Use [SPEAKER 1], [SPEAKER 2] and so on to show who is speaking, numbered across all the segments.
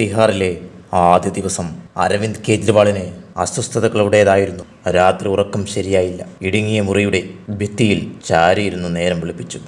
[SPEAKER 1] തിഹാറിലെ ആദ്യ ദിവസം അരവിന്ദ് കെജ്രിവാളിന് അസ്വസ്ഥതകളുടേതായിരുന്നു. രാത്രി ഉറക്കം ശരിയായില്ല. ഇടുങ്ങിയ മുറിയുടെ ഭിത്തിയിൽ ചാരിയിരുന്ന് നേരം വിളിപ്പിച്ചു.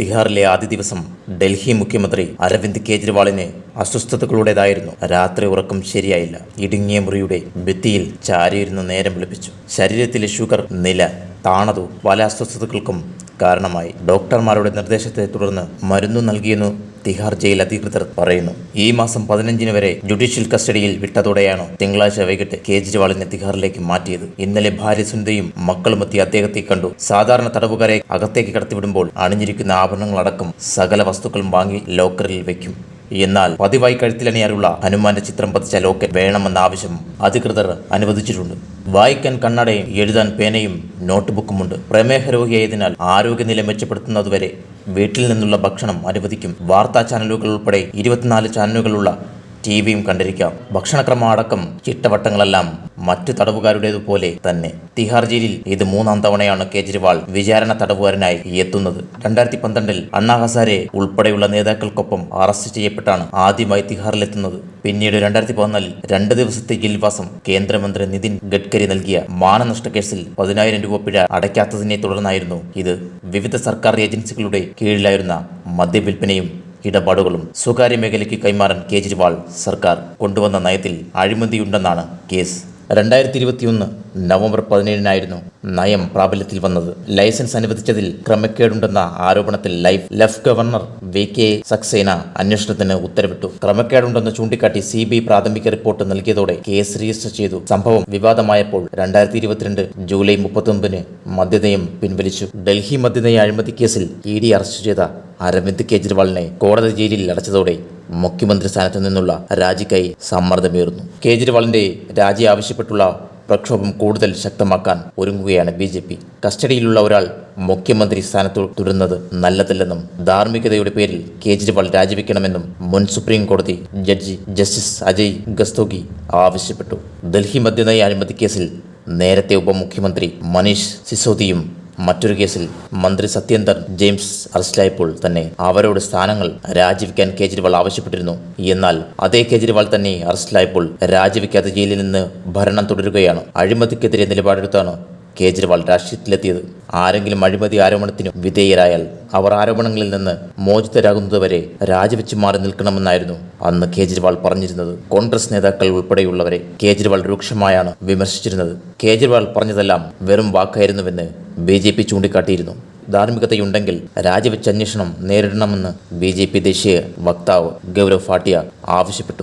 [SPEAKER 1] തിഹാറിലെ ആദ്യ ദിവസം ഡൽഹി മുഖ്യമന്ത്രി അരവിന്ദ് കെജ്രിവാളിന് അസ്വസ്ഥതകളുടേതായിരുന്നു. രാത്രി ഉറക്കം ശരിയായില്ല. ഇടുങ്ങിയ മുറിയുടെ ഭിത്തിയിൽ ചാരിയിരുന്ന് നേരം വിളിപ്പിച്ചു. ശരീരത്തിലെ ഷുഗർ നില താണതു പല അസ്വസ്ഥതകൾക്കും കാരണമായി. ഡോക്ടർമാരുടെ നിർദ്ദേശത്തെ തുടർന്ന് മരുന്നു നൽകിയെന്നു തിഹാർ ജയിൽ അധികൃതർ പറയുന്നു ഈ മാസം പതിനഞ്ചിന് വരെ ജുഡീഷ്യൽ കസ്റ്റഡിയിൽ വിട്ടതോടെയാണ് തിങ്കളാഴ്ച വൈകിട്ട് കേജ്രിവാളിനെ തിഹാറിലേക്ക് മാറ്റിയത്. ഇന്നലെ ഭാര്യ സുനിതയും മക്കളുമെത്തി അദ്ദേഹത്തെ കണ്ടു. സാധാരണ തടവുകാരെ അകത്തേക്ക് കടത്തിവിടുമ്പോൾ അണിഞ്ഞിരിക്കുന്ന ആഭരണങ്ങളടക്കം സകല വസ്തുക്കളും വാങ്ങി ലോക്കറിൽ വെക്കും. എന്നാൽ പതിവായി കഴുത്തിലണിയാനുള്ള ഹനുമാന്റെ ചിത്രം പതിച്ച ലോക്കറ്റ് വേണമെന്ന ആവശ്യം അധികൃതർ അനുവദിച്ചിട്ടുണ്ട്. വായിക്കാൻ കണ്ണടയും എഴുതാൻ പേനയും നോട്ട്ബുക്കുമുണ്ട്. പ്രമേഹ രോഗിയായതിനാൽ ആരോഗ്യനില മെച്ചപ്പെടുത്തുന്നതുവരെ വീട്ടിൽ നിന്നുള്ള ഭക്ഷണം അനുവദിക്കും. വാർത്താ ചാനലുകൾ ഉൾപ്പെടെ ഇരുപത്തിനാല് ചാനലുകളുള്ള ടി വിയും കണ്ടിരിക്കാം. ഭക്ഷണക്രമം അടക്കം ചിട്ടവട്ടങ്ങളെല്ലാം മറ്റു തടവുകാരുടേതുപോലെ തന്നെ. തിഹാർ ജയിലിൽ ഇത് മൂന്നാം തവണയാണ് കേജ്രിവാൾ വിചാരണ തടവുകാരനായി എത്തുന്നത്. രണ്ടായിരത്തി പന്ത്രണ്ടിൽ അണ്ണാ ഹസാരെ ഉൾപ്പെടെയുള്ള നേതാക്കൾക്കൊപ്പം അറസ്റ്റ് ചെയ്യപ്പെട്ടാണ് ആദ്യമായി തിഹാറിലെത്തുന്നത്. പിന്നീട് രണ്ടായിരത്തി പതിനാലിൽ രണ്ട് ദിവസത്തെ ജയിൽവാസം കേന്ദ്രമന്ത്രി നിതിൻ ഗഡ്കരി നൽകിയ മാനനഷ്ട കേസിൽ പതിനായിരം രൂപ പിഴ അടയ്ക്കാത്തതിനെ തുടർന്നായിരുന്നു ഇത്. വിവിധ സർക്കാർ ഏജൻസികളുടെ കീഴിലായിരുന്ന മദ്യവിൽപ്പനയും ഇടപാടുകളും സ്വകാര്യ മേഖലയ്ക്ക് കൈമാറാൻ കേജ്രിവാൾ സർക്കാർ കൊണ്ടുവന്ന നയത്തിൽ അഴിമതിയുണ്ടെന്നാണ് കേസ്. രണ്ടായിരത്തി ഇരുപത്തിയൊന്ന് നവംബർ പതിനേഴിനായിരുന്നു നയം പ്രാബല്യത്തിൽ വന്നത്. ലൈസൻസ് അനുവദിച്ചതിൽ ക്രമക്കേടുണ്ടെന്ന ആരോപണത്തിൽ ലൈഫ് left governor V K Saxena അന്വേഷണത്തിന് ഉത്തരവിട്ടു. ക്രമക്കേടുണ്ടെന്ന് ചൂണ്ടിക്കാട്ടി സി ബി പ്രാഥമിക റിപ്പോർട്ട് നൽകിയതോടെ കേസ് രജിസ്റ്റർ ചെയ്തു. സംഭവം വിവാദമായപ്പോൾ രണ്ടായിരത്തി ഇരുപത്തിരണ്ട് ജൂലൈ മുപ്പത്തൊമ്പതിന് മദ്യനയം പിൻവലിച്ചു. ഡൽഹി മദ്യനയ അഴിമതി കേസിൽ ഇ ഡി അറസ്റ്റ് ചെയ്ത അരവിന്ദ് കെജ്രിവാളിനെ കോടതി ജയിലിൽ അടച്ചതോടെ മുഖ്യമന്ത്രി സ്ഥാനത്ത് നിന്നുള്ള രാജിക്കായി സമ്മർദ്ദമേറുന്നു. കേജ്രിവാളിന്റെ രാജി ആവശ്യപ്പെട്ടുള്ള പ്രക്ഷോഭം കൂടുതൽ ശക്തമാക്കാൻ ഒരുങ്ങുകയാണ് ബി ജെ പി. കസ്റ്റഡിയിലുള്ള ഒരാൾ മുഖ്യമന്ത്രി സ്ഥാനത്ത് തുടരുന്നത് നല്ലതല്ലെന്നും ധാർമ്മികതയുടെ പേരിൽ കേജ്രിവാൾ രാജിവെക്കണമെന്നും മുൻ സുപ്രീം കോടതി ജഡ്ജി ജസ്റ്റിസ് അജയ് ഗസ്തോഗി ആവശ്യപ്പെട്ടു. ഡൽഹി മദ്യനയ അഴിമതി കേസിൽ നേരത്തെ ഉപമുഖ്യമന്ത്രി മനീഷ് സിസോദിയും മറ്റൊരു കേസിൽ മന്ത്രി സത്യേന്ദർ ജെയിംസ് അറസ്റ്റിലായപ്പോൾ തന്നെ അവരോട് സ്ഥാനങ്ങൾ രാജിവെക്കാൻ കേജ്രിവാൾ ആവശ്യപ്പെട്ടിരുന്നു. എന്നാൽ അതേ കേജ്രിവാൾ തന്നെ അറസ്റ്റിലായപ്പോൾ രാജിവെക്കാതെ ജയിലിൽ നിന്ന് ഭരണം തുടരുകയാണ്. അഴിമതിക്കെതിരെ നിലപാടെടുത്താണ് കേജ്രിവാൾ രാഷ്ട്രീയത്തിലെത്തിയത്. ആരെങ്കിലും അഴിമതി ആരോപണത്തിന് വിധേയരായാൽ അവർ ആരോപണങ്ങളിൽ നിന്ന് മോചിതരാകുന്നതുവരെ രാജിവെച്ച് മാറി നിൽക്കണമെന്നായിരുന്നു അന്ന് കേജ്രിവാൾ പറഞ്ഞിരുന്നത്. കോൺഗ്രസ് നേതാക്കൾ ഉൾപ്പെടെയുള്ളവരെ കേജ്രിവാൾ രൂക്ഷമായാണ് വിമർശിച്ചിരുന്നത്. കേജ്രിവാൾ പറഞ്ഞതെല്ലാം വെറും വാക്കായിരുന്നുവെന്ന് ബി ജെ പി ചൂണ്ടിക്കാട്ടിയിരുന്നു. ധാർമ്മികതയുണ്ടെങ്കിൽ രാജിവെച്ച് അന്വേഷണം നേരിടണമെന്ന് ബി ജെ പി ദേശീയ വക്താവ് ഗൗരവ് ഫാട്ടിയ ആവശ്യപ്പെട്ടു.